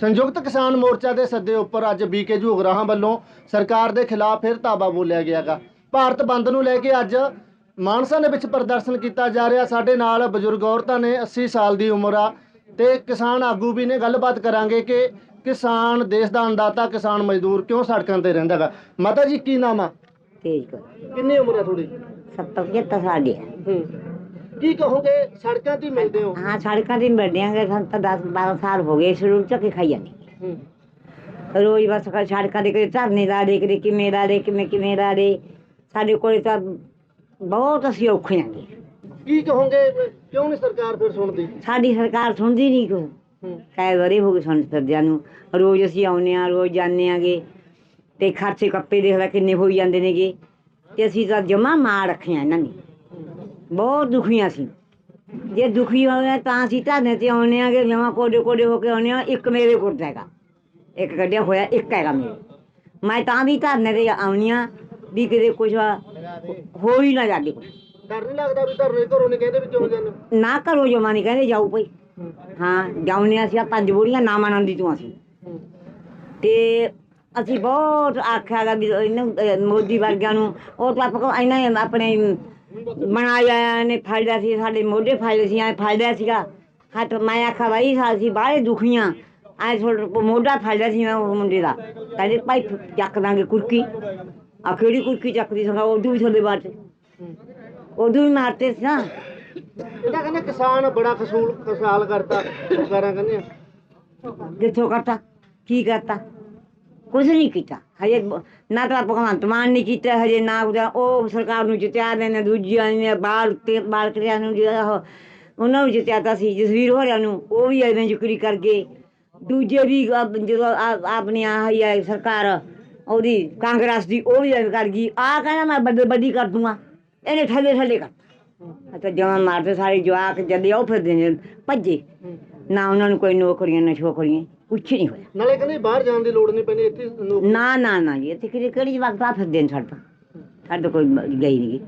ਸੰਯੁਕਤ ਕਿਸਾਨ ਮੋਰਚਾ ਦੇ ਸੱਦੇ ਉੱਪਰ ਅੱਜ ਬੀਕੇ ਜੂਗਰਾਹਾਂ ਵੱਲੋਂ ਸਰਕਾਰ ਦੇ ਖਿਲਾਫ ਫਿਰ ਧਾਵਾ ਬੋਲਿਆ ਗਿਆਗਾ। ਭਾਰਤ ਬੰਦ ਨੂੰ ਲੈ ਕੇ ਅੱਜ ਮਾਨਸਾ ਦੇ ਵਿੱਚ ਪ੍ਰਦਰਸ਼ਨ ਕੀਤਾ ਜਾ ਰਿਹਾ। ਸਾਡੇ ਨਾਲ ਬਜ਼ੁਰਗ ਔਰਤਾਂ ਨੇ 80 ਸਾਲ ਦੀ ਉਮਰ ਆ ਤੇ ਕਿਸਾਨ ਆਗੂ ਵੀ ਨੇ। ਗੱਲਬਾਤ ਕਰਾਂਗੇ ਕਿ ਕਿਸਾਨ ਦੇਸ਼ ਦਾ ਅੰਦਾਤਾ ਕਿਸਾਨ ਮਜ਼ਦੂਰ ਕਿਉਂ ਸੜਕਾਂ ਤੇ ਰਹਿੰਦਾਗਾ ਮਾਤਾ ਜੀ ਕੀ ਨਾਮ ਆ? ਤੇਜ ਕਰ। ਕਿੰਨੀ ਉਮਰ ਆ ਤੁਹਾਡੀ? 70 75 ਸਾਲ ਦੀ ਹੈ। ਹੂੰ। ਕੀ ਕਹੋਗੇ? ਸੜਕਾਂ ਤੇ ਹੀ ਮਿਲਦੇ ਹੋ। ਹਾਂ ਸੜਕਾਂ ਤੇ ਬੈਠਿਆਂਗੇ ਸਾਨੂੰ ਤਾਂ 10 12 ਸਾਲ ਹੋ ਗਏ ਸ਼ੁਰੂ ਚ ਕੇ ਖਾਈ ਜਾਂਦੇ। ਹੂੰ। ਰੋਜ਼ ਬਸ ਕ- ਸੜਕਾਂ ਦੇ ਕਦੇ ਧਰਨੇ ਲਾ ਦੇ ਕਦੇ ਕਿਵੇਂ ਲਾ ਦੇ ਕਿਵੇਂ ਕਿਵੇਂ ਲਾ ਦੇ। ਸਾਡੇ ਕੋਲੇ ਤਾਂ ਬਹੁਤ ਅਸੀਂ ਔਖੇ ਆਂਗੇ। ਕੀ ਕਹੋਗੇ? ਕਿਉਂ ਨਹੀਂ ਸਰਕਾਰ ਫਿਰ ਸੁਣਦੀ? ਸਾਡੀ ਸਰਕਾਰ ਸੁਣਦੀ ਨਹੀਂ ਕੋ ਹੂੰ। ਕਈ ਵਾਰੀ ਹੋ ਗਏ ਸਾਨੂੰ ਸਰਦਿਆਂ ਨੂੰ। ਰੋਜ਼ ਅਸੀਂ ਆਉਂਦੇ ਆ ਰੋਜ਼ ਜਾਂਦੇ ਆਂਗੇ। ਤੇ ਖਰਚੇ ਕੱਪੇ ਦੇਖ ਲੈ ਕਿੰਨੇ ਹੋਈ ਜਾਂਦੇ ਨੇਗੇ। ਤੇ ਅਸੀਂ ਤਾਂ ਜਮਾ ਮਾਰ ਰੱਖਿਆ ਇਹਨਾਂ ਨੇ। ਬਹੁਤ ਦੁਖੀਆਂ ਸੀ। ਜੇ ਦੁਖੀ ਹੋਇਆ ਤਾਂ ਅਸੀਂ ਧਰਨੇ ਤੇ ਆਉਂਦੇ ਆਂਗੇ ਜਮਾ ਕੋਡੇ ਕੋਡੇ ਹੋ ਕੇ ਆਉਂਦੇ ਆ ਇੱਕ ਮੇਰੇ ਕੋਲ ਹੈਗਾ। ਇੱਕ ਕੱਢਿਆ ਹੋਇਆ ਇੱਕ ਹੈਗਾ ਮੇਰੇ ਮੈਂ ਤਾਂ ਵੀ ਧਰਨੇ ਤੇ ਆਉਣੀ ਆ ਵੀ ਕਿਤੇ ਕੁਝ ਹੋ ਹੀ ਨਾ ਜਾਵੇ ਡਰ ਨਹੀਂ ਲੱਗਦਾ ਵੀ ਧਰਨੇ ਘਰੋਂ ਨਹੀਂ ਕਹਿੰਦੇ ਵੀ ਕਿਉਂ ਜਾਂਦੇ? ਨਾ ਕਰੋ ਜਮਾ ਨਹੀਂ ਕਹਿੰਦੇ ਜਾਓ ਭਾਈ। ਹਾਂ। ਜਾਉਂਦੇ ਅਸੀਂ ਆਹ ਪੰਜ ਬੁੜੀਆਂ ਨਾਮ ਆਨੰਦੀ ਤੋਂ ਅਸੀਂ। ਤੇ ਅਸੀਂ ਬਹੁਤ ਆਖਿਆਗਾ ਵੀ ਇਹਨੂੰ ਅਹ, ਮੋਦੀ ਵਰਗਿਆਂ ਨੂੰ ਉਹ ਤਾਂ ਆਪਾਂ ਇਹਨਾਂ ਨੇ ਆਪਣੇ ਬਣਾਇਆ ਨੇ ਫੜ ਲਿਆ ਸੀ ਸਾਡੇ ਮੋਢੇ ਫੜ ਲਏ ਸੀ ਐ ਫੜ ਲਿਆ ਸੀਗਾ। ਹੱਥ ਮੈਂ ਆਖਿਆ ਬਾਈ ਅਸੀਂ ਬਾਹਲੇ ਦੁਖੀਆਂ ਐ ਥੋੜਾ ਮੋਢਾ ਫੜ ਲਿਆ ਸੀ ਮੈਂ ਉਹ ਮੁੰਡੇ ਦਾ। ਕਹਿੰਦੇ ਭਾਈ ਚੱਕ ਦਾਂਗੇ ਕੁਰਕੀ। ਆ ਕਿਹੜੀ ਕੁਰਕੀ ਚੱਕਦੀ ਸੰਗਾ ਉਦੋਂ ਵੀ ਥੱਲੇ ਬਾਅਦ ਉਦੋਂ ਵੀ ਮਾਰਤੇ ਸੀ ਨਾ। ਇਹਦਾ ਕਹਿੰਦੇ ਕਿਸਾਨ ਬੜਾ ਖਸੂਲ ਖਸਾਲ ਕਰਤਾ ਸਰਕਾਰਾਂ ਕਹਿੰਦੀਆਂ। ਕਿੱਥੋਂ ਕਰਤਾ? ਕੀ ਕਰਤਾ? ਕੁਝ ਨਹੀਂ ਕੀਤਾ। ਹਜੇ ਬ- ਨਾ ਤਾਂ ਭਗਵੰਤ ਮਾਨ ਨੇ ਕੀਤਾ ਹਜੇ ਨਾ ਉਹਦਾ ਉਹ ਸਰਕਾਰ ਨੂੰ ਜਿੱਤਿਆ ਦੇ ਨੇ ਦੂਜਿਆਂ ਨੇ ਬਾਲ ਤੇ ਬਾਲ ਕਰਿਆ ਨੂੰ ਜਿਹੜਾ ਉਹ- ਉਹਨਾਂ ਨੂੰ ਜਿੱਤਿਆ ਤਾਂ ਸੀ ਜਸਵੀਰ ਹੋਰਿਆਂ ਨੂੰ ਉਹ ਵੀ ਐਵੇਂ ਜ਼ਿਕਰੀ ਕਰ ਗਏ ਦੂਜੇ ਵੀ ਜਦੋਂ ਆ- ਆਪਣੀ ਆਹ ਹੀ ਹੈ ਸਰਕਾਰ ਉਹਦੀ ਕਾਂਗਰਸ ਦੀ ਉਹ ਵੀ ਐਵੇਂ ਕਰ ਗਈ ਆ ਕਹਿੰਦਾ ਮੈਂ ਬੱਦੀ ਬੱਦੀ ਕਰ ਦੂੰਗਾ ਇਹਨੇ ਥੱਲੇ ਥੱਲੇ ਕਰ ਅਤੇ ਜਵਾਨ ਮਾਰਦੇ ਸਾਰੇ ਜਵਾਕ ਜਦੇ ਉਹ ਫਿਰਦੇ ਨੇ ਭੱਜੇ। ਨਾ ਉਹਨਾਂ ਨੂੰ ਕੋਈ ਨੌਕਰੀਆਂ ਨਾ ਛੋਕਰੀਆਂ। ਕੁਛ ਨਹੀਂ ਹੋਇਆ। ਨਾਲੇ ਕਹਿੰਦੇ ਬਾਹਰ ਜਾਣ ਦੀ ਲੋੜ ਨਹੀਂ ਪੈਂਦੀ ਇੱਥੇ ਹੀ ਨੌਕਰੀ- ਨਾ ਨਾ ਨਾ ਜੀ ਇੱਥੇ ਕਿਹੜੀ ਕਿਹੜੀ ਜਵਾਕ ਤਾਂ ਫਿਰਦੇ ਨੇ ਸਾਡੇ ਤਾਂ? ਕੋਈ ਮ- ਗਈ ਨਹੀਂ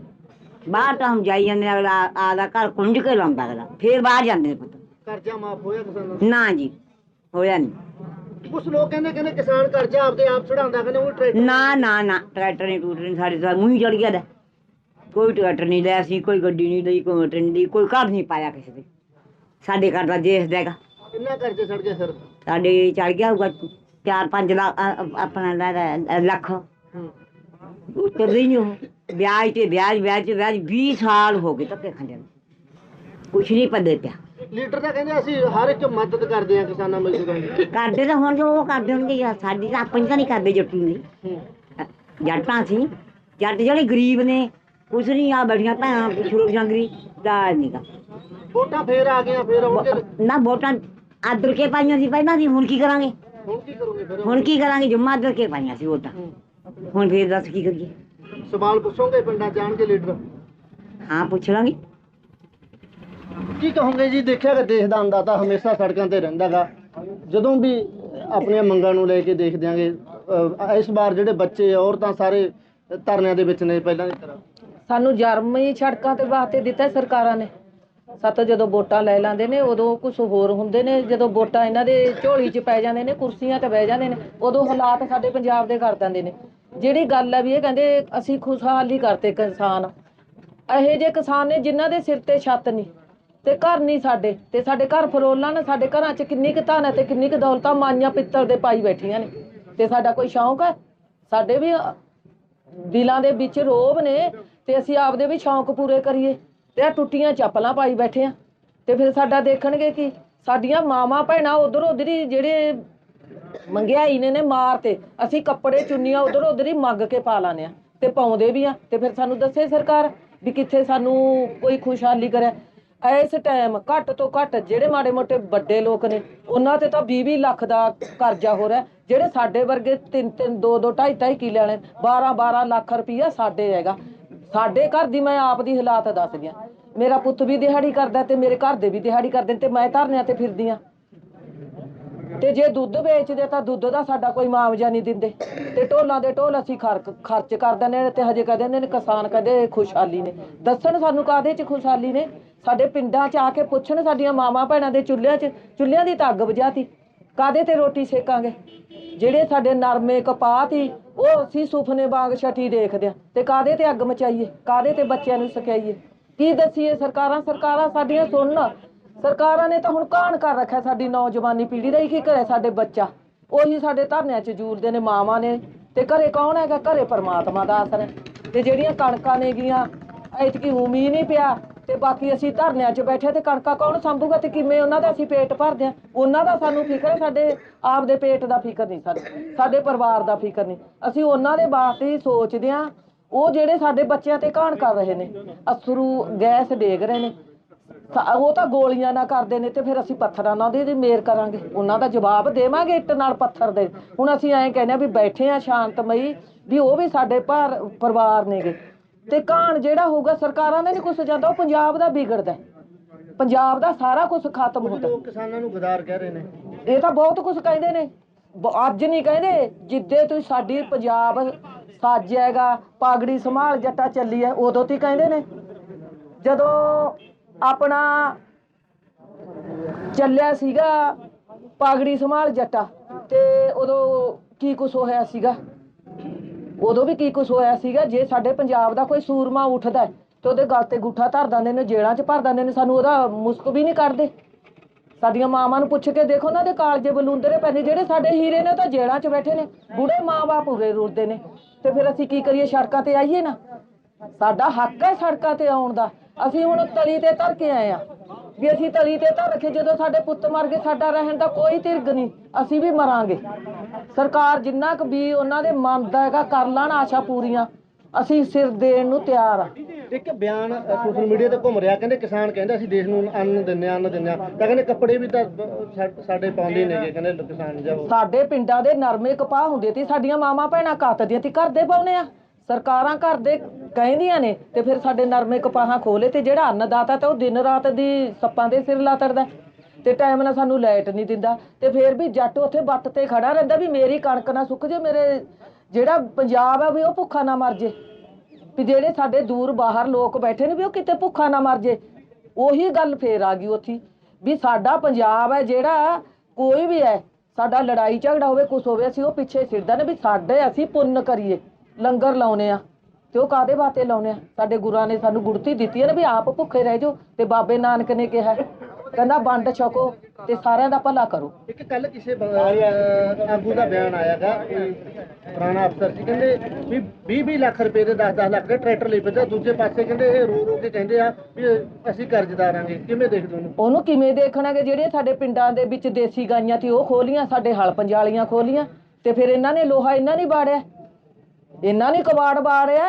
ਬਾਹਰ ਤਾਂ ਹਮ ਜਾਈ ਜਾਂਦੇ ਨੇ, ਅਗਲਾ ਆਦਾ ਘਰ ਕੁੰਝ ਕੇ ਲਾਉਂਦਾ ਅਗਲਾ। ਫੇਰ ਬਾਹਰ ਜਾਂਦੇ ਨੇ ਪੁੱਤ। ਕਰਜ਼ਾ ਮਾਫ ਹੋਇਆ ਕਿਸਾਨਾਂ ਦਾ ਨਾ ਜੀ ਹੋਇਆ ਨਹੀਂ ਕੁਝ ਲੋਕ ਕਹਿੰਦੇ ਕਹਿੰਦੇ ਕਿਸਾਨ ਕਰਜ਼ਾ ਆਪਦੇ ਆਪ ਚੜਾਉਂਦਾ ਕਹਿੰਦੇ ਉਹ ਟਰੈਕਟਰ ਨਾ ਨਾ ਨਾ ਟਰੈਕਟਰ ਨਹੀਂ ਟੂਟਰ ਨਹੀਂ ਸਾਡੇ ਤਾਂ ਮੂੰਹ ਚੜ ਗਿਆ ਦਾ। ਕੋਈ ਟਰੈਕਟਰ ਨਹੀਂ ਲਿਆ ਸੀ ਕੋਈ ਗੱਡੀ ਨਹੀਂ ਲਈ ਕੋਈ ਮੋਟਰ ਨਹੀਂ ਲਈ ਕੋਈ ਘਰ ਨਹੀਂ ਪਾਇਆ ਕਿਸੇ ਦੇ। ਸਾਡੇ ਘਰ ਦਾ ਦੇਸ਼ ਦੇਗਾ ਕਿੰਨਾ ਕਰਜ਼ਾ ਛੱਡ ਗਿਆ ਸਰ ਸਾਡੇ ਚੜ ਗਿਆ ਹੋਊਗਾ 4-5 ਲੱਖ ਅ- ਅ- ਆਪਣਾ ਲੈ ਲੈ- ਲੱਖ। ਉਤਰਦੇ ਨਹੀਂ ਉਹ। ਵਿਆਜ ਤੇ ਵਿਆਜ ਵਿਆਜ ਤੇ ਵਿਆਜ 20 ਸਾਲ ਹੋ ਗਏ ਧੱਕੇ ਖਾਂਦੇ ਨੂੰ। ਕੁਛ ਨਹੀਂ ਪੱਦੇ ਪਿਆ। ਲੀਡਰ ਤਾਂ ਕਹਿੰਦੇ ਅਸੀਂ ਹਰ ਇੱਕ ਮਦਦ ਕਰਦੇ ਆ ਕਿਸਾਨਾਂ ਮਜ਼ਦੂਰਾਂ ਦੀ। ਕਰਦੇ ਤਾਂ ਹੁਣ ਜੋ ਉਹ ਕਰਦੇ ਹੋਣਗੇ ਯਾਰ ਸਾਡੀ ਤਾਂ ਆਪਣੀ ਤਾਂ ਨਹੀਂ ਕਰਦੇ ਜੱਟੀ ਦੀ ਹੂੰ। ਜੱਟਾਂ ਸੀ। ਜੱਟ ਜਿਹੜੇ ਗਰੀਬ ਨੇ ਕੁਛ ਨਹੀਂ ਆ ਬੈਠੀਆਂ ਭੈਣਾਂ ਸ਼ੁਰੂ ਜੰਗਰੀ ਦਾ ਨਹੀਂਗਾ ਵੋਟਾਂ ਫੇਰ ਆ ਗਈਆਂ ਫੇਰ ਆਉਣਗੇ। ਨਾ ਵੋਟਾਂ ਆਦਰ ਕੇ ਪਾਈਆਂ ਸੀ ਪਹਿਲਾਂ ਦੀ ਹੁਣ ਕੀ ਕਰਾਂਗੇ? ਹੁਣ ਕੀ ਕਰੋਗੇ ਫਿਰ? ਹੁਣ ਕੀ ਕਰਾਂਗੇ ਜੁਮਾ ਆਦਰ ਕੇ ਪਾਈਆਂ ਸੀ ਵੋਟਾਂ ਹੂੰ। ਹੁਣ ਫੇਰ ਦੱਸ ਕੀ ਕਰੀਏ? ਸਵਾਲ ਪੁੱਛੋਗੇ ਪਿੰਡਾਂ ਜਾਣਗੇ ਲੀਡਰ? ਹਾਂ ਪੁੱਛ ਲਾਂਗੇ। ਕੀ ਕਹੋਗੇ ਜੀ ਦੇਖਿਆ ਕਿ ਦੇਸ਼ ਦਾ ਅੰਦਾਤਾ ਹਮੇਸ਼ਾ ਸੜਕਾਂ ਤੇ ਰਹਿੰਦਾਗਾ। ਜਦੋਂ ਵੀ ਆਪਣੀਆਂ ਮੰਗਾਂ ਨੂੰ ਲੈ ਕੇ ਦੇਖਦੇ ਆਂਗੇ ਇਸ ਵਾਰ ਜਿਹੜੇ ਬੱਚੇ ਔਰਤਾਂ ਸਾਰੇ ਧਰਨਿਆਂ ਦੇ ਵਿੱਚ ਨੇ ਪਹਿਲਾਂ ਦੀ ਤਰ੍ਹਾਂ। ਸਾਨੂੰ ਜਰਮ ਹੀ ਸੜਕਾਂ ਤੇ ਵਾਸਤੇ ਦਿੱਤਾ ਸਰਕਾਰਾਂ ਨੇ। ਸੱਤ ਜਦੋਂ ਵੋਟਾਂ ਲੈ ਲੈਂਦੇ ਨੇ, ਉਦੋਂ ਕੁਝ ਹੋਰ ਹੁੰਦੇ ਨੇ, ਜਦੋਂ ਵੋਟਾਂ ਇਹਨਾਂ ਦੇ ਝੋਲੀ 'ਚ ਪੈ ਜਾਂਦੇ ਨੇ, ਕੁਰਸੀਆਂ ਤੇ ਬਹਿ ਜਾਂਦੇ ਨੇ, ਉਦੋਂ ਹਾਲਾਤ ਸਾਡੇ ਪੰਜਾਬ ਦੇ ਕਰ ਦਿੰਦੇ ਨੇ। ਜਿਹੜੀ ਗੱਲ ਹੈ ਵੀ ਇਹ ਕਹਿੰਦੇ ਅਸੀਂ ਖੁਸ਼ਹਾਲੀ ਕਰਤੇ ਕਿਸਾਨ। ਇਹੋ ਜਿਹੇ ਕਿਸਾਨ ਨੇ ਜਿਨ੍ਹਾਂ ਦੇ ਸਿਰ ਤੇ ਛੱਤ ਨਹੀਂ ਤੇ ਘਰ ਨਹੀਂ ਸਾਡੇ, ਤੇ ਸਾਡੇ ਘਰ ਫਰੋਲਾਂ ਨੇ, ਸਾਡੇ ਘਰਾਂ 'ਚ ਕਿੰਨੀ ਕੁ ਧਨ ਹੈ ਤੇ ਕਿੰਨੀ ਕੁ ਦੌਲਤਾਂ ਮਾਈਆਂ ਪਿੱਤਲ ਦੇ ਪਾਈ ਬੈਠੀਆਂ ਨੇ। ਤੇ ਸਾਡਾ ਕੋਈ ਸ਼ੌਂਕ ਹੈ? ਸਾਡੇ ਵੀ ਦਿਲਾਂ ਦੇ ਵਿੱਚ ਰੋਬ ਨੇ ਤੇ ਅਸੀਂ ਆਪਦੇ ਵੀ ਸ਼ੌਂਕ ਪੂਰੇ ਕਰੀਏ। ਤੇ ਆ ਟੁੱਟੀਆਂ ਚੱਪਲਾਂ ਪਾਈ ਬੈਠੇ ਆ। ਤੇ ਫਿਰ ਸਾਡਾ ਦੇਖਣਗੇ ਕੀ ਸਾਡੀਆਂ ਮਾਵਾਂ ਭੈਣਾਂ ਉਧਰ ਉਧਰ ਹੀ ਜਿਹੜੇ ਮੰਗਿਆਈ ਨੇ ਨੇ ਮਾਰ ਤੇ, ਅਸੀਂ ਕੱਪੜੇ ਚੁੰਨੀਆਂ ਉਧਰ ਉਧਰ ਹੀ ਮੰਗ ਕੇ ਪਾ ਲਾਨੇ ਆ। ਤੇ ਪਾਉਂਦੇ ਵੀ ਆ, ਤੇ ਫਿਰ ਸਾਨੂੰ ਦੱਸੇ ਸਰਕਾਰ ਵੀ ਕਿੱਥੇ ਸਾਨੂੰ ਕੋਈ ਖੁਸ਼ਹਾਲੀ ਕਰੇ। ਇਸ ਟਾਈਮ ਘੱਟ ਤੋਂ ਘੱਟ ਜਿਹੜੇ ਮਾੜੇ ਮੋਟੇ ਵੱਡੇ ਲੋਕ ਨੇ, ਉਹਨਾਂ ਤੇ ਤਾਂ 20 20 ਲੱਖ ਦਾ ਕਰਜ਼ਾ ਹੋ ਰਿਹਾ। ਜਿਹੜੇ ਸਾਡੇ ਵਰਗੇ 3 3 2 2 2.5 2.5 ਕਿੱਲੇ ਵਾਲੇ 12 12 ਲੱਖ ਰੁਪਈਆ ਸਾਡੇ ਹੈਗਾ। ਸਾਡੇ ਘਰ ਦੀ ਮੈਂ ਆਪ ਦੀ ਹਾਲਾਤ ਦੱਸਦੀ ਆ ਮੇਰਾ ਪੁੱਤ ਵੀ ਦਿਹਾੜੀ ਕਰਦਾ ਤੇ ਮੇਰੇ ਘਰ ਦੇ ਵੀ ਦਿਹਾੜੀ ਕਰਦੇ ਨੇ ਤੇ ਮੈਂ ਧਰਨਿਆਂ ਤੇ ਫਿਰਦੀ ਆ ਤੇ ਜੇ ਦੁੱਧ ਵੇਚਦੇ ਤਾਂ ਦੁੱਧ ਦਾ ਸਾਡਾ ਕੋਈ ਮੁਆਵਜ਼ਾ ਨਹੀਂ ਦਿੰਦੇ। ਤੇ ਢੋਲਾਂ ਦੇ ਢੋਲ ਅਸੀਂ ਖਰਚ ਖਰਚ ਕਰ ਦਿੰਦੇ ਨੇ ਤੇ ਹਜੇ ਕਹਦੇ ਨੇ ਕਿਸਾਨ ਕਦੇ ਖੁਸ਼ਹਾਲੀ ਨੇ। ਦੱਸਣ ਸਾਨੂੰ ਕਾਦੇ ਚ ਖੁਸ਼ਹਾਲੀ ਨੇ? ਸਾਡੇ ਪਿੰਡਾਂ ਚ ਆ ਕੇ ਪੁੱਛਣ ਸਾਡੀਆਂ ਮਾਵਾਂ ਭੈਣਾਂ ਦੇ ਚੁੱਲ੍ਹਿਆਂ ਚ ਚੁੱਲ੍ਹਿਆਂ ਦੀ ਤਾਂ ਅੱਗ ਬੁਝਾਤੀ ਕਾਦੇ ਤੇ ਰੋਟੀ ਸੇਕਾਂਗੇ? ਜਿਹੜੇ ਸਾਡੇ ਨਰਮੇ ਕਪਾਹ ਤੀ ਉਹ ਅਸੀਂ ਸੁਪਨੇ ਬਾਗ ਛਟੀ ਦੇਖਦੇ ਆ ਤੇ ਕਾਦੇ ਤੇ ਅੱਗ ਮਚਾਈਏ? ਕਾਦੇ ਤੇ ਬੱਚਿਆਂ ਨੂੰ ਸਕਾਈਏ ਕੀ ਦੱਸੀਏ ਸਰਕਾਰਾਂ? ਸਰਕਾਰਾਂ ਸਾਡੀਆਂ ਸੁਣਨ। ਸਰਕਾਰਾਂ ਨੇ ਤਾਂ ਹੁਣ ਕਾਣ ਕਰ ਰੱਖਿਆ ਸਾਡੀ ਨੌਜਵਾਨੀ ਪੀੜ੍ਹੀ ਦਾ। ਹੀ ਕੀ ਕਰੇ ਸਾਡੇ ਬੱਚਾ। ਉਹੀ ਸਾਡੇ ਧਰਨਿਆਂ 'ਚ ਜੂਰਦੇ ਨੇ ਮਾਵਾਂ ਨੇ। ਤੇ ਘਰੇ ਕੌਣ ਹੈਗਾ? ਘਰੇ ਪਰਮਾਤਮਾ ਦਾ ਆਸਰਾ ਹੈ। ਤੇ ਜਿਹੜੀਆਂ ਕਣਕਾਂ ਨੇ ਗੀਆਂ, ਐਤਕੀ ਉਮੀ ਨਹੀਂ ਪਿਆ ਤੇ ਬਾਕੀ ਅਸੀਂ ਧਰਨਿਆਂ 'ਚ ਬੈਠੇ ਤੇ ਕਣਕਾਂ ਕੌਣ ਸੰਭੂਗਾ ਤੇ ਕਿਵੇਂ ਉਹਨਾਂ ਦਾ ਅਸੀਂ ਪੇਟ ਭਰਦੇ ਆ ਉਹਨਾਂ ਦਾ ਸਾਨੂੰ ਫਿਕਰ ਹੈ, ਸਾਡੇ ਆਪ ਦੇ ਪੇਟ ਦਾ ਫਿਕਰ ਨਹੀਂ ਸਾਨੂੰ ਸਾਡੇ ਪਰਿਵਾਰ ਦਾ ਫਿਕਰ ਨਹੀਂ। ਅਸੀਂ ਉਹਨਾਂ ਦੇ ਵਾਸਤੇ ਹੀ ਸੋਚਦੇ ਆ ਉਹ ਜਿਹੜੇ ਸਾਡੇ ਬੱਚਿਆਂ ਤੇ ਕਾਣ ਕਰ ਰਹੇ ਨੇ, ਅਸਰੂ, ਗੈਸ ਡੇਗ ਰਹੇ ਨੇ ਉਹ ਤਾਂ ਗੋਲੀਆਂ ਨਾ ਕਰਦੇ ਨੇ ਤੇ ਫਿਰ ਅਸੀਂ ਪੱਥਰਾਂ ਨਾਲ ਉਹਦੀ ਮੇਰ ਕਰਾਂਗੇ। ਉਹਨਾਂ ਦਾ ਜਵਾਬ ਦੇਵਾਂਗੇ ਇੱਟ ਨਾਲ ਪੱਥਰ ਦੇ। ਹੁਣ ਅਸੀਂ ਐਂ ਕਹਿੰਦੇ ਆ ਵੀ ਬੈਠੇ ਆ ਸ਼ਾਂਤਮਈ, ਵੀ ਉਹ ਵੀ ਸਾਡੇ ਪਰ ਪਰਿਵਾਰ ਨੇਗੇ। ਤੇ ਕਾਣ ਜਿਹੜਾ ਹੋਊਗਾ ਸਰਕਾਰਾਂ ਦਾ ਨਹੀਂ ਕੁਛ ਜਾਂਦਾ ਉਹ ਪੰਜਾਬ ਦਾ ਵਿਗੜਦਾ। ਪੰਜਾਬ ਦਾ ਸਾਰਾ ਕੁਝ ਖਤਮ ਕੁਝ ਹੁੰਦਾ ਲੋਕ ਕਿਸਾਨਾਂ ਨੂੰ ਗਦਾਰ ਕਹਿ ਰਹੇ ਨੇ। ਇਹ ਤਾਂ ਬਹੁਤ ਕੁਝ ਕਹਿੰਦੇ ਨੇ। ਅੱਜ ਨਹੀਂ ਕਹਿੰਦੇ ਜਿੱਦੇ ਤੁਸੀਂ ਸਾਡੀ ਪੰਜਾਬ ਸਾਜੇਗਾ ਪਾਗੜੀ ਸੰਭਾਲ ਜੱਟਾ ਚੱਲੀ ਹੈ ਉਦੋਂ ਤੇ ਕਹਿੰਦੇ ਨੇ। ਜਦੋਂ ਆਪਣਾ ਚੱਲਿਆ ਸੀਗਾ ਪਾਗੜੀ ਸੰਭਾਲ ਜੱਟਾ ਤੇ ਉਦੋਂ ਕੀ ਕੁਝ ਹੋਇਆ ਸੀਗਾ? ਉਦੋਂ ਵੀ ਕੀ ਕੁਝ ਹੋਇਆ ਸੀਗਾ ਜੇ ਸਾਡੇ ਪੰਜਾਬ ਦਾ ਕੋਈ ਸੂਰਮਾ ਉੱਠਦਾ ਹੈ, ਤੇ ਉਹਦੇ ਗਲ ਤੇ ਗੁੱਠਾ ਧਰ ਦਿੰਦੇ ਨੇ ਜੇਲ੍ਹਾਂ 'ਚ ਭਰ ਦਿੰਦੇ ਨੇ ਸਾਨੂੰ ਉਹਦਾ ਮੁਸਕ ਵੀ ਨਹੀਂ ਕੱਢਦੇ। ਸਾਡੀਆਂ ਮਾਵਾਂ ਨੂੰ ਪੁੱਛ ਕੇ ਦੇਖੋ ਉਹਨਾਂ ਦੇ ਕਾਲਜੇ ਬਲੂੰਦਰੇ ਪੈਣੇ ਜਿਹੜੇ ਸਾਡੇ ਹੀਰੇ ਨੇ ਉਹ ਤਾਂ ਜੇਲ੍ਹਾਂ 'ਚ ਬੈਠੇ ਨੇ ਬੁੜੇ ਮਾਂ-ਬਾਪ ਪੂਰੇ ਰੁਲਦੇ ਨੇ। ਤੇ ਫਿਰ ਅਸੀਂ ਕੀ ਕਰੀਏ ਸੜਕਾਂ ਤੇ ਆਈਏ ਨਾ? ਸਾਡਾ ਹੱਕ ਹੈ ਸੜਕਾਂ ਤੇ ਆਉਣ ਦਾ। ਅਸੀਂ ਹੁਣ ਤਲੀ ਤੇ ਧਰ ਕੇ ਆਏ ਆ। ਵੀ ਅਸੀਂ ਤਲੀ ਤੇ ਧਰ ਕੇ ਜਦੋਂ ਸਾਡੇ ਪੁੱਤ ਮਰ ਗਏ ਸਾਡਾ ਰਹਿਣ ਦਾ ਕੋਈ ਤਿਰਗ ਨਹੀਂ। ਅਸੀਂ ਵੀ ਮਰਾਂਗੇ। ਸਰਕਾਰ ਜਿੰਨਾ ਕੁ ਵੀ ਉਹਨਾਂ ਦੇ ਮਨ ਦਾ ਹੈਗਾ ਕਰ ਲੈਣ ਆਸ਼ਾ ਪੂਰੀਆਂ। ਅਸੀਂ ਸਿਰ ਦੇਣ ਨੂੰ ਤਿਆਰ ਆ। ਇੱਕ ਬਿਆਨ ਸੋਸ਼ਲ ਮੀਡੀਆ ਤੇ ਘੁੰਮ ਰਿਹਾ ਕਹਿੰਦੇ ਕਿਸਾਨ ਕਹਿੰਦੇ ਅਸੀਂ ਦੇਸ਼ ਨੂੰ ਅੰਨ ਦਿੰਦੇ ਹਾਂ ਅੰਨ ਦਿੰਦੇ ਹਾਂ। ਤਾਂ ਕਹਿੰਦੇ ਕੱਪੜੇ ਵੀ ਤਾਂ ਸਾ- ਸਾਡੇ ਪਾਉਂਦੇ ਨੇਗੇ ਕਹਿੰਦੇ ਕਿਸਾਨ ਜਾਓ ਸਾਡੇ ਪਿੰਡਾਂ ਦੇ ਨਰਮੇ ਕਪਾਹ ਹੁੰਦੇ ਤੇ ਸਾਡੀਆਂ ਮਾਵਾਂ ਭੈਣਾਂ ਕੱਤਦੀਆਂ ਤੇ ਘਰ ਦੇ ਪਾਉਨੇ ਆ। ਸਰਕਾਰਾਂ ਘਰ ਦੇ ਕਹਿੰਦੀਆਂ ਨੇ ਤੇ ਫਿਰ ਸਾਡੇ ਨਰਮੇ ਕਪਾਹਾਂ ਖੋਲੇ ਤੇ ਜਿਹੜਾ ਅੰਨਦਾਤਾ ਤੇ ਉਹ ਦਿਨ ਰਾਤ ਦੀ ਸੱਪਾਂ ਦੇ ਸਿਰ ਲਾਤੜਦਾ। ਤੇ ਟਾਈਮ ਨਾਲ ਸਾਨੂੰ ਲਾਈਟ ਨਹੀਂ ਦਿੰਦਾ ਤੇ ਫੇਰ ਵੀ ਜੱਟ ਉੱਥੇ ਬੱਟ ਤੇ ਖੜਾ ਰਹਿੰਦਾ ਵੀ ਮੇਰੀ ਕਣਕ ਨਾ ਸੁੱਕ ਜੇ, ਮੇਰੇ ਜਿਹੜਾ ਪੰਜਾਬ ਆ ਵੀ ਉਹ ਭੁੱਖਾ ਨਾ ਮਰ ਜੇ। ਵੀ ਜਿਹੜੇ ਸਾਡੇ ਦੂਰ ਬਾਹਰ ਲੋਕ ਬੈਠੇ ਨੇ ਵੀ ਉਹ ਕਿਤੇ ਭੁੱਖਾ ਨਾ ਮਰ ਜੇ। ਉਹੀ ਗੱਲ ਫੇਰ ਆ ਗਈ ਉੱਥੇ। ਵੀ ਸਾਡਾ ਪੰਜਾਬ ਹੈ ਜਿਹੜਾ ਕੋਈ ਵੀ ਹੈ, ਸਾਡਾ ਲੜਾਈ ਝਗੜਾ ਹੋਵੇ, ਕੁਛ ਹੋਵੇ, ਅਸੀਂ ਉਹ ਪਿੱਛੇ ਸਿਰਦਾ ਨੇ ਵੀ ਸਾਡੇ ਅਸੀਂ ਪੁੰਨ ਕਰੀਏ, ਲੰਗਰ ਲਾਉਨੇ ਆ ਤੇ ਉਹ ਕਾਦੇ ਵਾਸਤੇ ਲਾਉਨੇ ਆ? ਸਾਡੇ ਗੁਰਾਂ ਨੇ ਸਾਨੂੰ ਗੁੜਤੀ ਦਿੱਤੀ ਹੈ ਨਾ ਵੀ ਆਪ ਭੁੱਖੇ ਰਹਿ ਜਾਓ ਤੇ ਬਾਬੇ ਨਾਨਕ ਨੇ ਕਿਹਾ। ਕਹਿੰਦਾ ਵੰਡ ਛਕੋ ਤੇ ਸਾਰਿਆਂ ਦਾ ਭਲਾ ਕਰੋ। ਇੱਕ ਕੱਲ ਕਿਸੇ ਬ- ਅਹ ਆਗੂ ਦਾ ਬਿਆਨ ਆਇਆਗਾ ਪੁਰਾਣਾ ਅਫਸਰ ਸੀ ਕਹਿੰਦੇ ਵੀ 20 20 ਲੱਖ ਰੁਪਏ ਦੇ 10 10 ਲੱਖ ਦੇ ਟਰੈਕਟਰ ਲਈ ਫਿਰਦਾ ਦੂਜੇ ਪਾਸੇ ਕਹਿੰਦੇ ਇਹ ਰੋ ਰੋ ਕੇ ਕਹਿੰਦੇ ਆ ਵੀ ਅਸੀਂ ਕਰਜ਼ਦਾਰਾਂਗੇ ਕਿਵੇਂ ਦੇਖਦੇ ਉਹਨੂੰ? ਉਹਨੂੰ ਕਿਵੇਂ ਦੇਖਣਾ ਕਿ ਜਿਹੜੀਆਂ ਸਾਡੇ ਪਿੰਡਾਂ ਦੇ ਵਿੱਚ ਦੇਸੀ ਗਾਈਆਂ ਸੀ ਉਹ ਖੋਲੀਆਂ ਸਾਡੇ ਹਲ ਪੰਜਾਲੀਆਂ ਖੋਲੀਆਂ ਤੇ ਫਿਰ ਇਹਨਾਂ ਨੇ ਲੋਹਾ ਇਹਨਾਂ ਨਹੀਂ ਬਾੜਿਆ ਇਹਨਾਂ ਨੇ ਕਬਾੜ ਬਾੜਿਆ।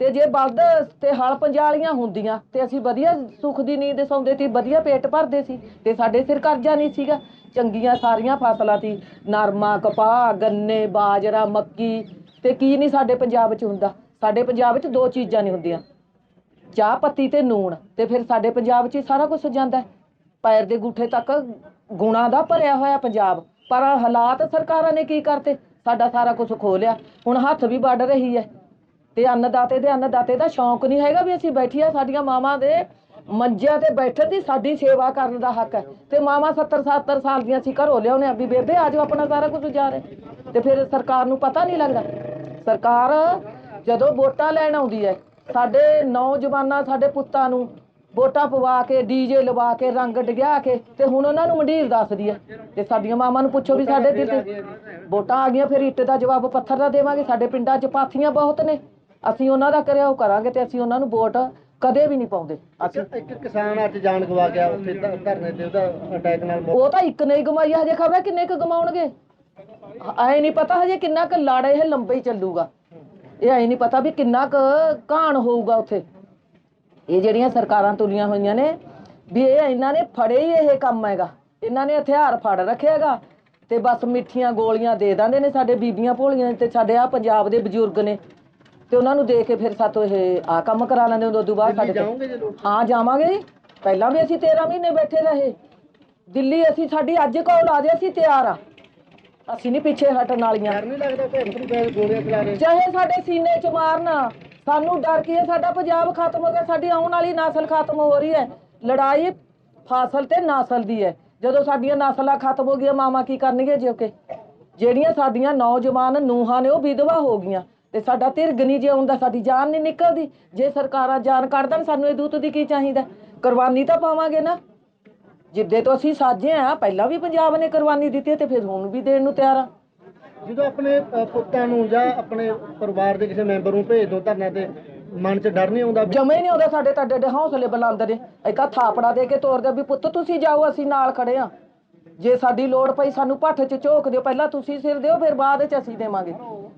ਤੇ ਜੇ ਬਲਦ ਤੇ ਹਲ ਪੰਜਾਲੀਆਂ ਹੁੰਦੀਆਂ, ਤੇ ਅਸੀਂ ਵਧੀਆ ਸੁੱਖ ਦੀ ਨੀਂਦ ਸੌਂਦੇ ਸੀ, ਵਧੀਆ ਪੇਟ ਭਰਦੇ ਸੀ, ਤੇ ਸਾਡੇ ਸਿਰ ਕਰਜ਼ਾ ਨਹੀਂ ਸੀਗਾ। ਚੰਗੀਆਂ ਸਾਰੀਆਂ ਫਸਲਾਂ ਸੀ, ਨਰਮਾ, ਕਪਾਹ, ਗੰਨੇ, ਬਾਜਰਾ, ਮੱਕੀ, ਤੇ ਕੀ ਨਹੀਂ ਸਾਡੇ ਪੰਜਾਬ 'ਚ ਹੁੰਦਾ। ਸਾਡੇ ਪੰਜਾਬ 'ਚ ਦੋ ਚੀਜ਼ਾਂ ਨਹੀਂ ਹੁੰਦੀਆਂ। ਚਾਹ ਪੱਤੀ ਤੇ ਨੂਣ, ਤੇ ਫਿਰ ਸਾਡੇ ਪੰਜਾਬ 'ਚ ਸਾਰਾ ਕੁਝ ਜਾਂਦਾ ਪੈਰ ਦੇ ਗੂਠੇ ਤੱਕ ਗੁਣਾ ਦਾ ਭਰਿਆ ਹੋਇਆ ਪੰਜਾਬ। ਪਰ ਹਾਲਾਤ ਸਰਕਾਰਾਂ ਨੇ ਕੀ ਕਰਤੇ? ਸਾਡਾ ਸਾਰਾ ਕੁਝ ਖੋ ਲਿਆ। ਹੁਣ ਹੱਥ ਵੀ ਵੱਢ ਰਹੀ ਹੈ। ਤੇ ਅੰਨਦਾਤੇ ਦੇ ਅੰਨਦਾਤੇ ਦਾ ਸ਼ੌਂਕ ਨਹੀਂ ਹੈਗਾ ਵੀ ਅਸੀਂ ਬੈਠੀਆਂ ਸਾਡੀਆਂ ਮਾਵਾਂ ਦੇ ਮੰਜਿਆਂ ਤੇ ਬੈਠਣ ਦੀ ਸਾਡੀ ਸੇਵਾ ਕਰਨ ਦਾ ਹੱਕ ਹੈ। ਤੇ ਮਾਵਾਂ 70 70 ਸਾਲ ਦੀਆਂ ਸੀ ਘਰੋਂ ਲਿਆਉਣੇ ਆ ਵੀ ਬੇਬੇ ਆਜੋ ਆਪਣਾ ਸਾਰਾ ਕੁਝ ਰਹੇ। ਤੇ ਫਿਰ ਸਰਕਾਰ ਨੂੰ ਪਤਾ ਨਹੀਂ ਲੱਗਦਾ। ਸਰਕਾਰ ਜਦੋਂ ਵੋਟਾਂ ਲੈਣ ਆਉਂਦੀ ਹੈ, ਸਾਡੇ ਨੌਜਵਾਨਾਂ, ਸਾਡੇ ਪੁੱਤਾਂ ਨੂੰ ਵੋਟਾਂ ਪਵਾ ਕੇ ਡੀਜੇ ਲਵਾ ਕੇ, ਰੰਗ ਡਗਿਆ ਕੇ ਤੇ ਹੁਣ ਉਹਨਾਂ ਨੂੰ ਮੰਡੀਰ ਦੱਸਦੀ ਹੈ। ਤੇ ਸਾਡੀਆਂ ਮਾਵਾਂ ਨੂੰ ਪੁੱਛੋ ਵੀ ਸਾਡੇ ਦਿਲ ਵੋਟਾਂ ਆ ਗਈਆਂ, ਫਿਰ ਇੱਟ ਦਾ ਜਵਾਬ ਪੱਥਰ ਦਾ ਦੇਵਾਂਗੇ। ਸਾਡੇ ਪਿੰਡਾਂ 'ਚ ਪਾਥੀਆਂ ਬਹੁਤ ਨੇ। ਅਸੀਂ ਉਹਨਾਂ ਦਾ ਕਰਿਆ ਉਹ ਕਰਾਂਗੇ ਤੇ ਅਸੀਂ ਉਹਨਾਂ ਨੂੰ ਵੋਟ ਕਦੇ ਵੀ ਨਹੀਂ ਪਾਉਂਦੇ। ਅਸੀਂ ਇੱਕ ਕਿਸਾਨ ਅੱਜ ਜਾਨ ਗਵਾ ਗਿਆ ਉੱਥੇ ਧਰਨੇ ਤੇ ਉਹਦਾ ਅਟੈਕ ਨਾਲ ਮੌਤ ਉਹ ਤਾਂ ਇੱਕ ਨਹੀਂ ਗਮਾਈ ਹਜੇ ਖਬਰ ਕਿੰਨੇ ਕੁ ਗਮਾਉਣਗੇ ਐ ਨਹੀਂ ਪਤਾ ਹਜੇ ਕਿੰਨਾ ਕੁ ਲੜ ਇਹ ਲੰਬੇ ਹੀ ਚੱਲੂਗਾ। ਇਹ ਐ ਨਹੀਂ ਪਤਾ ਵੀ ਕਿੰਨਾ ਕੁ ਘਾਣ ਹੋਊਗਾ ਉੱਥੇ। ਇਹ ਜਿਹੜੀਆਂ ਸਰਕਾਰਾਂ ਤੁਲੀਆਂ ਹੋਈਆਂ ਨੇ ਵੀ ਇਹ ਇਹਨਾਂ ਨੇ ਫੜੇ ਹੀ ਇਹ ਕੰਮ ਹੈਗਾ। ਇਹਨਾਂ ਨੇ ਹਥਿਆਰ ਫੜ ਰੱਖਿਆਗਾ ਤੇ ਬਸ ਮਿੱਠੀਆਂ ਗੋਲੀਆਂ ਦੇ ਦਿੰਦੇ ਨੇ ਸਾਡੇ ਬੀਬੀਆਂ ਭੋਲੀਆਂ ਤੇ ਸਾਡੇ ਆ ਪੰਜਾਬ ਦੇ ਬਜ਼ੁਰਗ ਨੇ। ਤੇ ਉਹਨਾਂ ਨੂੰ ਦੇ ਕੇ ਫਿਰ ਸਾਤੋਂ ਇਹ ਆ ਕੰਮ ਕਰਾ ਲੈਂਦੇ ਉਦੋਂ ਤੋਂ ਬਾਅਦ ਸਾਡੇ ਤੋਂ ਜਾਓਗੇ ਜੇ ਹਾਂ ਜਾਵਾਂਗੇ ਜੀ। ਪਹਿਲਾਂ ਵੀ ਅਸੀਂ 13 ਮਹੀਨੇ ਬੈਠੇ ਰਹੇ। ਦਿੱਲੀ ਅਸੀਂ ਸਾਡੀ ਅੱਜ ਕਾਲ ਆ ਜੇ ਅਸੀਂ ਤਿਆਰ ਆ। ਅਸੀਂ ਨਹੀਂ ਪਿੱਛੇ ਹਟਣ ਵਾਲੀਆਂ। ਡਰ ਨਹੀਂ ਲੱਗਦਾ ਭੈਣ ਨੂੰ ਪੈ ਗੋਲੀਆਂ ਚਲਾ ਰਹੇ ਚਾਹੇ ਸਾਡੇ ਸੀਨੇ ਚ ਮਾਰਨ ਸਾਨੂੰ ਡਰ ਕੀ ਹੈ? ਸਾਡਾ ਪੰਜਾਬ ਖਤਮ ਹੋ ਗਿਆ ਸਾਡੀ ਆਉਣ ਵਾਲੀ ਨਸਲ ਖਤਮ ਹੋ ਰਹੀ ਹੈ। ਲੜਾਈ ਫਸਲ ਤੇ ਨਸਲ ਦੀ ਹੈ। ਜਦੋਂ ਸਾਡੀਆਂ ਨਸਲਾਂ ਖਤਮ ਹੋ ਗਈਆਂ ਮਾਮਾ ਕੀ ਕਰਨਗੇ ਜੇ ਕੇ ਜਿਹੜੀਆਂ ਸਾਡੀਆਂ ਨੌਜਵਾਨ ਨੂੰਹਾਂ ਨੇ ਉਹ ਵਿਧਵਾ ਹੋ ਗਈਆਂ। ਤੇ ਸਾਡਾ ਧਿਰਗ ਨਹੀਂ ਜੇ ਆਉਂਦਾ ਸਾਡੀ ਜਾਨ ਨਹੀਂ ਨਿਕਲਦੀ। ਜੇ ਸਰਕਾਰਾਂ ਜਾਨ ਕੱਢ ਦੇਣ ਸਾਨੂੰ ਇਹ ਦੂਤ ਦੀ ਕੀ ਚਾਹੀਦਾ? ਕੁਰਬਾਨੀ ਤਾਂ ਪਾਵਾਂਗੇ ਨਾ। ਜਿੱਦੇ ਤੋਂ ਅਸੀਂ ਸਾਜੇ ਆ ਪਹਿਲਾਂ ਵੀ ਪੰਜਾਬ ਨੇ ਕੁਰਬਾਨੀ ਦਿੱਤੀ ਹੈ ਤੇ ਫਿਰ ਹੁਣ ਵੀ ਦੇਣ ਨੂੰ ਤਿਆਰ ਆ। ਜਦੋਂ ਆਪਣੇ ਅ, ਪੁੱਤਾਂ ਨੂੰ ਜਾਂ ਆਪਣੇ ਪਰਿਵਾਰ ਦੇ ਕਿਸੇ ਮੈਂਬਰ ਨੂੰ ਭੇਜ ਦੋ ਧਰਨਾ ਤੇ ਮਨ 'ਚ ਡਰ ਨਹੀਂ ਆਉਂਦਾ ਵੀ ਜਮੇ ਨਹੀਂ ਆਉਂਦਾ ਸਾਡੇ ਤਾਂ ਡੇ ਹੌਸਲੇ ਬੁਲੰਦ ਨੇ ਇੱਕ ਥਾਪੜਾ ਦੇ ਕੇ ਤੋਰਦੇ ਵੀ ਪੁੱਤ ਤੁਸੀਂ ਜਾਓ ਅਸੀਂ ਨਾਲ ਖੜੇ ਆ। ਜੇ ਸਾਡੀ ਲੋੜ ਪਈ ਸਾਨੂੰ ਭੱਠ 'ਚ ਝੋਕ ਦਿਓ ਪਹਿਲਾਂ ਤੁਸੀਂ ਸਿਰ ਦਿਓ ਫਿਰ ਬਾਅਦ 'ਚ ਅਸੀਂ ਦੇਵਾਂਗੇ।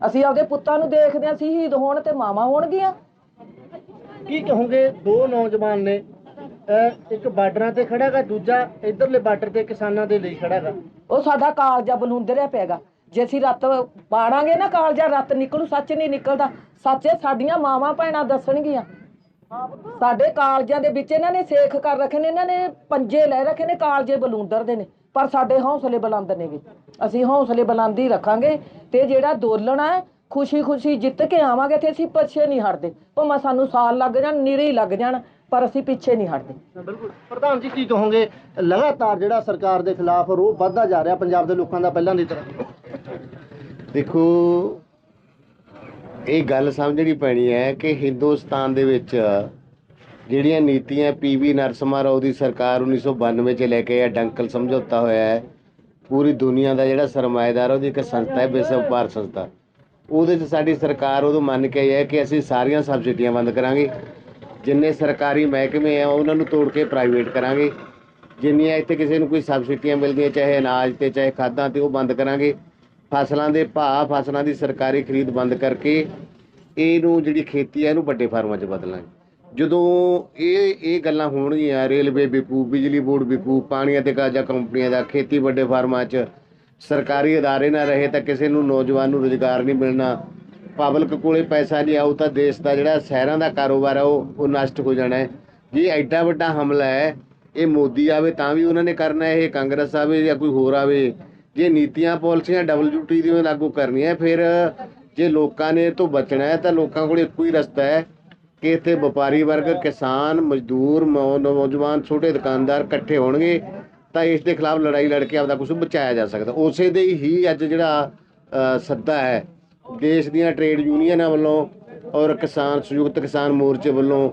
ਅਸੀਂ ਆਪਦੇ ਪੁੱਤਾਂ ਨੂੰ ਦੇਖਦੇ ਹਾਂ ਸ਼ਹੀਦ ਹੋਣ ਤੇ ਮਾਵਾਂ ਹੋਣਗੀਆਂ। ਕੀ ਕਹੋਗੇ ਦੋ ਨੌਜਵਾਨ ਨੇ ਇੱਕ ਬਾਰਡਰਾਂ ਤੇ ਖੜਾ ਗਾ ਦੂਜਾ ਇਧਰਲੇ ਬਾਰਡਰ ਤੇ ਕਿਸਾਨਾਂ ਦੇ ਲਈ ਖੜਾ ਗਾ ਉਹ ਸਾਡਾ ਕਾਲਜਾ ਬਲੁੰਦਰਿਆ ਪੈਗਾ ਜੇ ਅਸੀਂ ਰੱਤ ਪਾੜਾਂਗੇ ਨਾ ਕਾਲਜਾ ਰੱਤ ਨਿਕਲੂ ਸੱਚ ਨਹੀਂ ਨਿਕਲਦਾ। ਸੱਚੇ ਸਾਡੀਆਂ ਮਾਵਾਂ ਭੈਣਾਂ ਦੱਸਣਗੀਆਂ। ਸਾਡੇ ਕਾਲਜਾਂ ਦੇ ਵਿੱਚ ਇਹਨਾਂ ਨੇ ਸੇਖ ਕਰ ਰੱਖੇ ਨੇ ਇਹਨਾਂ ਨੇ ਪੰਜੇ ਲੈ ਰੱਖੇ ਨੇ ਕਾਲਜੇ ਬਲੂੰਦਰ ਦੇ ਨੇ ਪਰ ਸਾਡੇ ਹੌਸਲੇ ਬੁਲੰਦ ਨੇਗੇ ਅਸੀਂ ਹੌਸਲੇ ਬੁਲੰਦ ਹੀ ਰੱਖਾਂਗੇ ਤੇ ਜਿਹੜਾ ਦੋਲਣ ਹੈ ਖੁਸ਼ੀ ਖੁਸ਼ੀ ਜਿੱਤ ਕੇ ਆਵਾਂਗੇ ਤੇ ਅਸੀਂ ਪਿੱਛੇ ਨਹੀਂ ਹਟਦੇ। ਭਾਵੇਂ ਸਾਨੂੰ ਸਾਲ ਲੱਗ ਜਾਣ ਨਿਰੇ ਹੀ ਲੱਗ ਜਾਣ ਪਰ ਅਸੀਂ ਪਿੱਛੇ ਨਹੀਂ ਹਟਦੇ। ਬਿਲਕੁਲ। ਪ੍ਰਧਾਨ ਜੀ ਕੀ ਕਹੋਗੇ? ਲਗਾਤਾਰ ਜਿਹੜਾ ਸਰਕਾਰ ਦੇ ਖਿਲਾਫ ਰੋਹ ਵੱਧਦਾ ਜਾ ਰਿਹਾ ਪੰਜਾਬ ਦੇ ਲੋਕਾਂ ਦਾ ਪਹਿਲਾਂ ਦੀ ਤਰ੍ਹਾਂ। ਦੇਖੋ ਇਹ ਗੱਲ ਸਮਝਣੀ ਪੈਣੀ ਹੈ ਕਿ ਹਿੰਦੁਸਤਾਨ ਦੇ ਵਿੱਚ ਜਿਹੜੀਆਂ ਨੀਤੀਆਂ ਪੀਵੀ ਨਰਸਿਮਹਾ ਰਾਓ ਦੀ ਸਰਕਾਰ 1992 ਚ ਲੈ ਕੇ ਆ ਡੰਕਲ ਸਮਝੌਤਾ ਹੋਇਆ ਹੈ, ਪੂਰੀ ਦੁਨੀਆ ਦਾ ਜਿਹੜਾ ਸਰਮਾਏਦਾਰ ਉਹਦੀ ਇੱਕ ਸੰਸਥਾ ਹੈ ਵਿਸ਼ਵ ਵਪਾਰ ਸੰਸਥਾ। ਉਹਦੇ 'ਚ ਸਾਡੀ ਸਰਕਾਰ ਉਦੋਂ ਮੰਨ ਕੇ ਆਈ ਹੈ ਕਿ ਅਸੀਂ ਸਾਰੀਆਂ ਸਬਸਿਡੀਆਂ ਬੰਦ ਕਰਾਂਗੇ, ਜਿੰਨੇ ਸਰਕਾਰੀ ਮਹਿਕਮੇ ਆ, ਉਹਨਾਂ ਨੂੰ ਤੋੜ ਕੇ ਪ੍ਰਾਈਵੇਟ ਕਰਾਂਗੇ, ਜਿੰਨੀਆਂ ਇੱਥੇ ਕਿਸੇ ਨੂੰ ਕੋਈ ਸਬਸਿਡੀਆਂ ਮਿਲਦੀਆਂ, ਚਾਹੇ ਅਨਾਜ ਤੇ, ਚਾਹੇ ਖਾਦਾਂ ਤੇ, ਉਹ ਬੰਦ ਕਰਾਂਗੇ। ਫਸਲਾਂ ਦੇ ਭਾਅ ਫਸਲਾਂ ਦੀ ਸਰਕਾਰੀ ਖਰੀਦ ਬੰਦ ਕਰਕੇ ਇਹਨੂੰ ਜਿਹੜੀ ਖੇਤੀ ਹੈ ਇਹਨੂੰ ਵੱਡੇ ਫਾਰਮਾਂ 'ਚ ਬਦਲਾਂਗੇ। ਜਦੋਂ ਇਹ ਇਹ ਗੱਲਾਂ ਹੋਣਗੀਆਂ ਰੇਲਵੇ ਵਿਕੂ ਬਿਜਲੀ ਬੋਰਡ ਵਿਕੂ ਪਾਣੀਆਂ ਅਤੇ ਕਾਜਾ ਕੰਪਨੀਆਂ ਦਾ ਖੇਤੀ ਵੱਡੇ ਫਾਰਮਾਂ 'ਚ ਸਰਕਾਰੀ ਅਦਾਰੇ ਨਾ ਰਹੇ ਤਾਂ ਕਿਸੇ ਨੂੰ ਨੌਜਵਾਨ ਨੂੰ ਰੁਜ਼ਗਾਰ ਨਹੀਂ ਮਿਲਣਾ। ਪਬਲਿਕ ਕੋਲੇ ਪੈਸਾ ਨਹੀਂ ਆਉ ਤਾਂ ਦੇਸ਼ ਦਾ ਜਿਹੜਾ ਸ਼ਹਿਰਾਂ ਦਾ ਕਾਰੋਬਾਰ ਆ ਉਹ ਉਹ ਨਸ਼ਟ ਹੋ ਜਾਣਾ ਹੈ। ਜੇ ਐਡਾ ਵੱਡਾ ਹਮਲਾ ਹੈ ਇਹ ਮੋਦੀ ਆਵੇ ਤਾਂ ਵੀ ਉਹਨਾਂ ਨੇ ਕਰਨਾ ਹੈ, ਇਹ ਕਾਂਗਰਸ ਆਵੇ ਜਾਂ ਕੋਈ ਹੋਰ ਆਵੇ ਜੇ ਨੀਤੀਆਂ ਪਾਲਿਸੀਆਂ WTO ਦੀਆਂ ਲਾਗੂ ਕਰਨੀਆਂ, ਫਿਰ ਜੇ ਲੋਕਾਂ ਨੇ ਤੋਂ ਬਚਣਾ ਹੈ, ਤਾਂ ਲੋਕਾਂ ਕੋਲ ਇੱਕੋ ਹੀ ਰਸਤਾ ਹੈ ਕਿ ਇੱਥੇ ਵਪਾਰੀ ਵਰਗ, ਕਿਸਾਨ, ਮਜ਼ਦੂਰ ਨੌਜਵਾਨ, ਛੋਟੇ ਦੁਕਾਨਦਾਰ ਇਕੱਠੇ ਹੋਣਗੇ, ਤਾਂ ਇਸ ਦੇ ਖਿਲਾਫ ਲੜਾਈ ਲੜ ਕੇ ਆਪਦਾ ਕੁਝ ਬਚਾਇਆ ਜਾ ਸਕਦਾ। ਉਸੇ ਦੇ ਹੀ ਅੱਜ ਜਿਹੜਾ ਸੱਦਾ ਹੈ, ਦੇਸ਼ ਦੀਆਂ ਟ੍ਰੇਡ ਯੂਨੀਅਨਾਂ ਵੱਲੋਂ ਔਰ ਕਿਸਾਨ, ਸੰਯੁਕਤ ਕਿਸਾਨ ਮੋਰਚੇ ਵੱਲੋਂ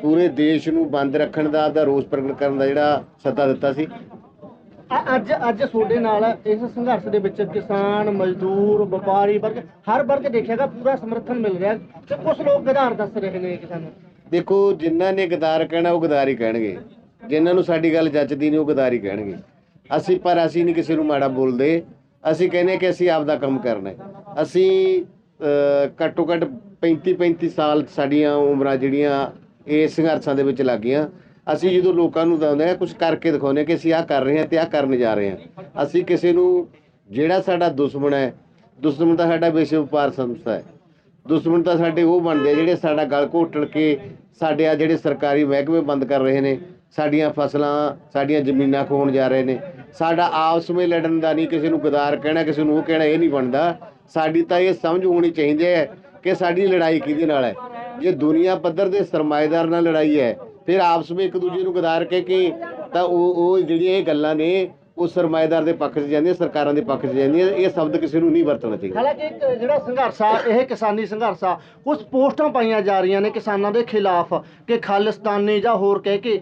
ਪੂਰੇ ਦੇਸ਼ ਨੂੰ ਬੰਦ ਰੱਖਣ ਦਾ, ਆਪਦਾ ਰੋਸ ਪ੍ਰਗਟ ਕਰਨ ਦਾ ਜਿਹੜਾ ਸੱਦਾ ਦਿੱਤਾ ਸੀ। ਅੱਜ ਅੱਜ ਤੁਹਾਡੇ ਨਾਲ ਇਸ ਸੰਘਰਸ਼ ਦੇ ਵਿੱਚ ਕਿਸਾਨ, ਮਜ਼ਦੂਰ, ਵਪਾਰੀ ਵਰਗ, ਹਰ ਵਰਗ ਦੇਖਿਆਗਾ ਪੂਰਾ ਸਮਰਥਨ ਮਿਲ ਰਿਹਾ ਤੇ ਕੁਝ ਲੋਕ ਗਧਾਰ ਦੱਸ ਰਹੇ ਨੇ ਕਿਸਾਨਾਂ ਦੇਖੋ, ਜਿਨ੍ਹਾਂ ਨੇ ਗਦਾਰ ਕਹਿਣਾ, ਉਹ ਗਦਾਰ ਹੀ ਕਹਿਣਗੇ। ਜਿਨ੍ਹਾਂ ਨੂੰ ਸਾਡੀ ਗੱਲ ਜੱਚਦੀ ਨਹੀਂ, ਉਹ ਗਦਾਰ ਹੀ ਕਹਿਣਗੇ। ਅਸੀਂ, ਪਰ ਅਸੀਂ ਨਹੀਂ ਕਿਸੇ ਨੂੰ ਮਾੜਾ ਬੋਲਦੇ। ਅਸੀਂ ਕਹਿੰਦੇ ਕਿ ਅਸੀਂ ਆਪਦਾ ਕੰਮ ਕਰਨਾ ਅਸੀਂ ਘੱਟੋ ਘੱਟ 35 35 ਸਾਲ ਸਾਡੀਆਂ ਉਮਰਾਂ ਜਿਹੜੀਆਂ ਇਹ ਸੰਘਰਸ਼ਾਂ ਦੇ ਵਿੱਚ ਲੱਗੀਆਂ ਅਸੀਂ ਜਦੋਂ ਲੋਕਾਂ ਨੂੰ ਦੱਸਦੇ ਆ ਕੁਝ ਕਰਕੇ ਦਿਖਾਉਂਦੇ ਕਿ ਅਸੀਂ ਆਹ ਕਰ ਰਹੇ ਹਾਂ ਤੇ ਆਹ ਕਰਨ ਜਾ ਰਹੇ ਹਾਂ। ਅਸੀਂ ਕਿਸੇ ਨੂੰ, ਜਿਹੜਾ ਸਾਡਾ ਦੁਸ਼ਮਣ ਹੈ, ਦੁਸ਼ਮਣ ਤਾਂ ਸਾਡਾ ਵਿਸ਼ਵ ਵਪਾਰ ਸੰਸਥਾ ਹੈ। ਦੁਸ਼ਮਣ ਤਾਂ ਸਾਡੇ ਉਹ ਬਣਦੇ ਜਿਹੜੇ ਸਾਡਾ ਗਲ ਘੋਟਣ ਕੇ ਸਾਡੇ ਆ ਜਿਹੜੇ ਸਰਕਾਰੀ ਮਹਿਕਮੇ ਬੰਦ ਕਰ ਰਹੇ ਨੇ, ਸਾਡੀਆਂ ਫਸਲਾਂ, ਸਾਡੀਆਂ ਜ਼ਮੀਨਾਂ ਖੋਣ ਜਾ ਰਹੇ ਨੇ। ਸਾਡਾ ਆਪਸ ਵਿੱਚ ਲੜਨ ਦਾ ਨਹੀਂ ਕਿਸੇ ਨੂੰ ਗਦਾਰ ਕਹਿਣਾ, ਕਿਸੇ ਨੂੰ ਉਹ ਕਹਿਣਾ, ਇਹ ਨਹੀਂ ਬਣਦਾ। ਸਾਡੀ ਤਾਂ ਇਹ ਸਮਝ ਹੋਣੀ ਚਾਹੀਦੀ ਹੈ ਕਿ ਸਾਡੀ ਲੜਾਈ ਕਿਹਦੇ ਨਾਲ ਹੈ? ਜੇ ਦੁਨੀਆ ਪੱਧਰ ਦੇ ਸਰਮਾਏਦਾਰ ਨਾਲ ਲੜਾਈ ਹੈ ਫਿਰ ਆਪਸ ਵਿੱਚ ਇੱਕ ਦੂਜੇ ਨੂੰ ਗਦਾਰ ਕਹਿ ਕੇ ਤਾਂ ਉਹ ਉਹ ਜਿਹੜੀਆਂ ਇਹ ਗੱਲਾਂ ਨੇ ਉਹ ਸਰਮਾਏਦਾਰ ਦੇ ਪੱਖ 'ਚ ਜਾਂਦੀਆਂ ਸਰਕਾਰਾਂ ਦੇ ਪੱਖ 'ਚ ਜਾਂਦੀਆਂ ਇਹ ਸ਼ਬਦ ਕਿਸੇ ਨੂੰ ਨਹੀਂ ਵਰਤਣਾ ਚਾਹੀਦਾ। ਹਾਲਾਂਕਿ ਇੱਕ ਜਿਹੜਾ ਸੰਘਰਸ਼ ਆ ਇਹ ਕਿਸਾਨੀ ਸੰਘਰਸ਼ ਆ ਕੁਝ ਪੋਸਟਾਂ ਪਾਈਆਂ ਜਾ ਰਹੀਆਂ ਨੇ ਕਿਸਾਨਾਂ ਦੇ ਖਿਲਾਫ ਕਿ ਖਾਲਿਸਤਾਨੀ ਜਾਂ ਹੋਰ ਕਹਿ ਕੇ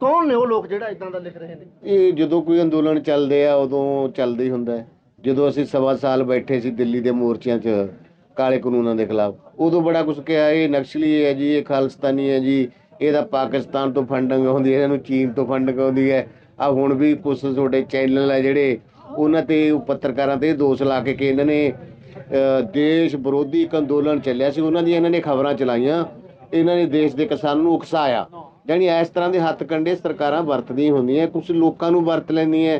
ਕੌਣ ਨੇ ਉਹ ਲੋਕ ਜਿਹੜਾ ਇਦਾਂ ਦਾ ਲਿਖ ਰਹੇ ਨੇ? ਇਹ ਜਦੋਂ ਕੋਈ ਅੰਦੋਲਨ ਚੱਲਦੇ ਆ ਉਦੋਂ ਚੱਲਦਾ ਹੀ ਹੁੰਦਾ ਜਦੋਂ ਅਸੀਂ ਸਵਾ ਸਾਲ ਬੈਠੇ ਸੀ ਦਿੱਲੀ ਦੇ ਮੋਰਚਿਆਂ 'ਚ ਕਾਲੇ ਕਾਨੂੰਨਾਂ ਦੇ ਖਿਲਾਫ ਉਦੋਂ ਬੜਾ ਕੁਝ ਕਿਹਾ ਇਹ ਨਕਸਲੀ ਹੈ ਜੀ ਇਹ ਖਾਲਿਸਤਾਨੀ ਹੈ ਜੀ ਇਹਦਾ ਪਾਕਿਸਤਾਨ ਤੋਂ ਫੰਡਿੰਗ ਹੁੰਦੀ ਹੈ, ਇਹਨਾਂ ਨੂੰ ਚੀਨ ਤੋਂ ਫੰਡਿੰਗ ਆਉਂਦੀ ਹੈ। ਆ ਹੁਣ ਵੀ ਕੁਝ ਤੁਹਾਡੇ ਚੈਨਲ ਹੈ ਜਿਹੜੇ, ਉਹਨਾਂ ਤੇ ਪੱਤਰਕਾਰਾਂ ਤੇ ਦੋਸ਼ ਲਾ ਕੇ ਕਿ ਇਹਨਾਂ ਨੇ ਦੇਸ਼ ਵਿਰੋਧੀ ਇੱਕ ਅੰਦੋਲਨ ਚੱਲਿਆ ਸੀ, ਉਹਨਾਂ ਦੀਆਂ ਇਹਨਾਂ ਨੇ ਖਬਰਾਂ ਚਲਾਈਆਂ। ਇਹਨਾਂ ਨੇ ਦੇਸ਼ ਦੇ ਕਿਸਾਨਾਂ ਨੂੰ ਉਕਸਾਇਆ। ਯਾਨੀ ਇਸ ਤਰ੍ਹਾਂ ਦੇ ਹੱਥ ਕੰਡੇ ਸਰਕਾਰਾਂ ਵਰਤਦੀਆਂ ਹੁੰਦੀਆਂ ਕੁਝ ਲੋਕਾਂ ਨੂੰ ਵਰਤ ਲੈਂਦੀਆਂ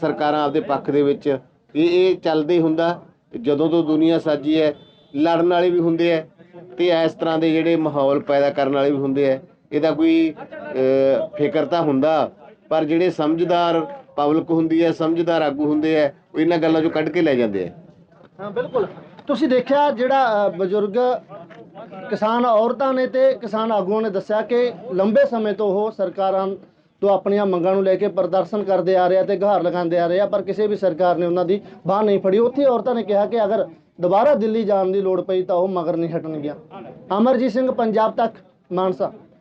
ਸਰਕਾਰਾਂ ਆਪਦੇ ਪੱਖ ਦੇ ਵਿੱਚ। ਇਹ ਇਹ ਚੱਲਦੇ ਹੀ ਹੁੰਦਾ, ਜਦੋਂ ਤੋਂ ਦੁਨੀਆ ਸਾਜੀ ਹੈ, ਲੜਨ ਵਾਲੇ ਵੀ ਹੁੰਦੇ ਆ ਤੇ ਇਸ ਤਰ੍ਹਾਂ ਦੇ ਜਿਹੜੇ ਮਾਹੌਲ ਪੈਦਾ ਕਰਨ ਵਾਲੇ ਵੀ ਹੁੰਦੇ ਆ, ਇਹਦਾ ਕੋਈ ਫਿਕਰ ਤਾਂ ਹੁੰਦਾ, ਪਰ ਜਿਹੜੇ ਸਮਝਦਾਰ ਪਬਲਿਕ ਹੁੰਦੀ ਹੈ ਸਮਝਦਾਰ ਆਗੂ ਹੁੰਦੇ ਆ, ਉਹ ਇਹਨਾਂ ਗੱਲਾਂ ਚੋਂ ਕੱਢ ਕੇ ਲੈ ਜਾਂਦੇ ਆ। ਹਾਂ, ਬਿਲਕੁਲ। ਤੁਸੀਂ ਦੇਖਿਆ ਜਿਹੜਾ ਬਜ਼ੁਰਗ ਕਿਸਾਨ ਔਰਤਾਂ ਨੇ ਤੇ ਕਿਸਾਨ ਆਗੂਆਂ ਨੇ ਦੱਸਿਆ ਕਿ ਲੰਬੇ ਸਮੇਂ ਤੋਂ ਉਹ ਸਰਕਾਰਾਂ ਤੋਂ ਆਪਣੀਆਂ ਮੰਗਾਂ ਨੂੰ ਲੈ ਕੇ ਪ੍ਰਦਰਸ਼ਨ ਕਰਦੇ ਆ ਰਹੇ ਆ ਤੇ ਗਹਾਰ ਲਗਾਉਂਦੇ ਆ ਰਹੇ ਆ, ਪਰ ਕਿਸੇ ਵੀ ਸਰਕਾਰ ਨੇ ਉਹਨਾਂ ਦੀ ਬਾਹ ਨਹੀਂ ਫੜੀ। ਉੱਥੇ ਔਰਤਾਂ ਨੇ ਕਿਹਾ ਕਿ ਅਗਰ ਦੁਬਾਰਾ ਦਿੱਲੀ ਜਾਣ ਦੀ ਲੋੜ ਪਈ ਤਾਂ ਉਹ ਮਗਰ ਨਹੀਂ ਹਟਣਗੀਆਂ ਅਮਰਜੀਤ ਸਿੰਘ, ਪੰਜਾਬ ਤੱਕ, ਮਾਨਸਾ।